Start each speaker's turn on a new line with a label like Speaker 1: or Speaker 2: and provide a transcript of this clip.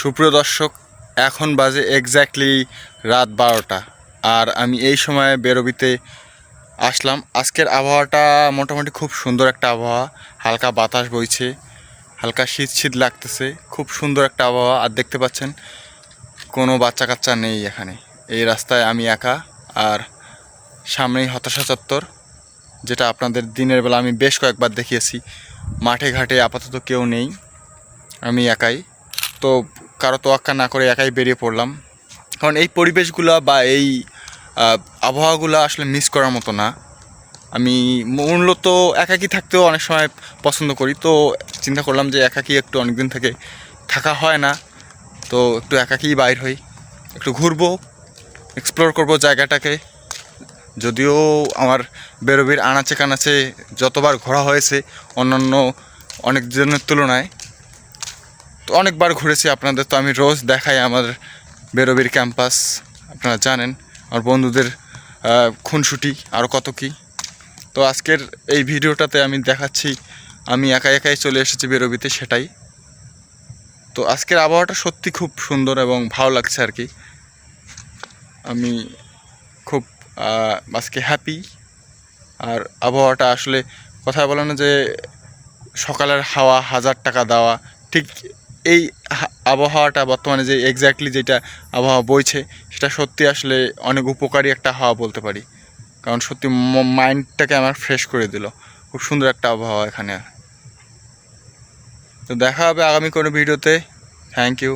Speaker 1: সুপ্রিয় দর্শক, এখন বাজে এক্স্যাক্টলি রাত বারোটা। আর আমি এই সময়ে বেরোবিতে আসলাম। আজকের আবহাওয়াটা মোটামুটি খুব সুন্দর একটা আবহাওয়া। হালকা বাতাস বইছে, হালকা শীত শীত লাগতেছে। খুব সুন্দর একটা আবহাওয়া। আর দেখতে পাচ্ছেন, কোনো বাচ্চা কাচ্চা নেই এখানে। এই রাস্তায় আমি একা আর সামনেই হতাশা চত্বর, যেটা আপনাদের দিনের বেলা আমি বেশ কয়েকবার দেখিয়েছি। মাঠে ঘাটে আপাতত কেউ নেই, আমি একাই। তো কারও তোয়াক্কা না করে একাই বেরিয়ে পড়লাম। কারণ এই পরিবেশগুলো বা এই আবহাওয়াগুলো আসলে মিস করার মতো না। আমি মূলত একাকি থাকতেও অনেক সময় পছন্দ করি। তো চিন্তা করলাম যে একাকি একটু অনেক দিন থেকে থাকা হয় না। তো একটু একাকিই বাইর হই। একটু ঘুরবো এক্সপ্লোর করব জায়গাটাকে। যদিও আমার বেরোবির আনাচে কানাচে যতবার ঘোরা হয়েছে, অন্যান্য অনেক দিনের তুলনায় তো অনেকবার ঘুরেছি আপনাদের, তো আমি রোজ দেখাই আমার বেরোবির ক্যাম্পাস, আপনারা জানেন। আমার বন্ধুদের খুনসুটি আরও কত কী। তো আজকের এই ভিডিওটাতে আমি দেখাচ্ছি, আমি একাই একাই চলে এসেছি বেরোবিতে, সেটাই। তো আজকের আবহাওয়াটা সত্যি খুব সুন্দর এবং ভালো লাগছে আর কি। আমি খুব আজকে হ্যাপি আর আবহাওয়াটা আসলে, কথা বলে না যে সকালের হাওয়া, হাজার টাকা দেওয়া, ঠিক এই আবহাওয়াটা বর্তমানে যে এক্স্যাক্টলি যেটা আবহাওয়া বইছে, সেটা সত্যি আসলে অনেক উপকারী একটা হাওয়া বলতে পারি। কারণ সত্যি মাইন্ডটাকে আমার ফ্রেশ করে দিল। খুব সুন্দর একটা আবহাওয়া এখানে। তো দেখা হবে আগামী কোনো ভিডিওতে থ্যাংক ইউ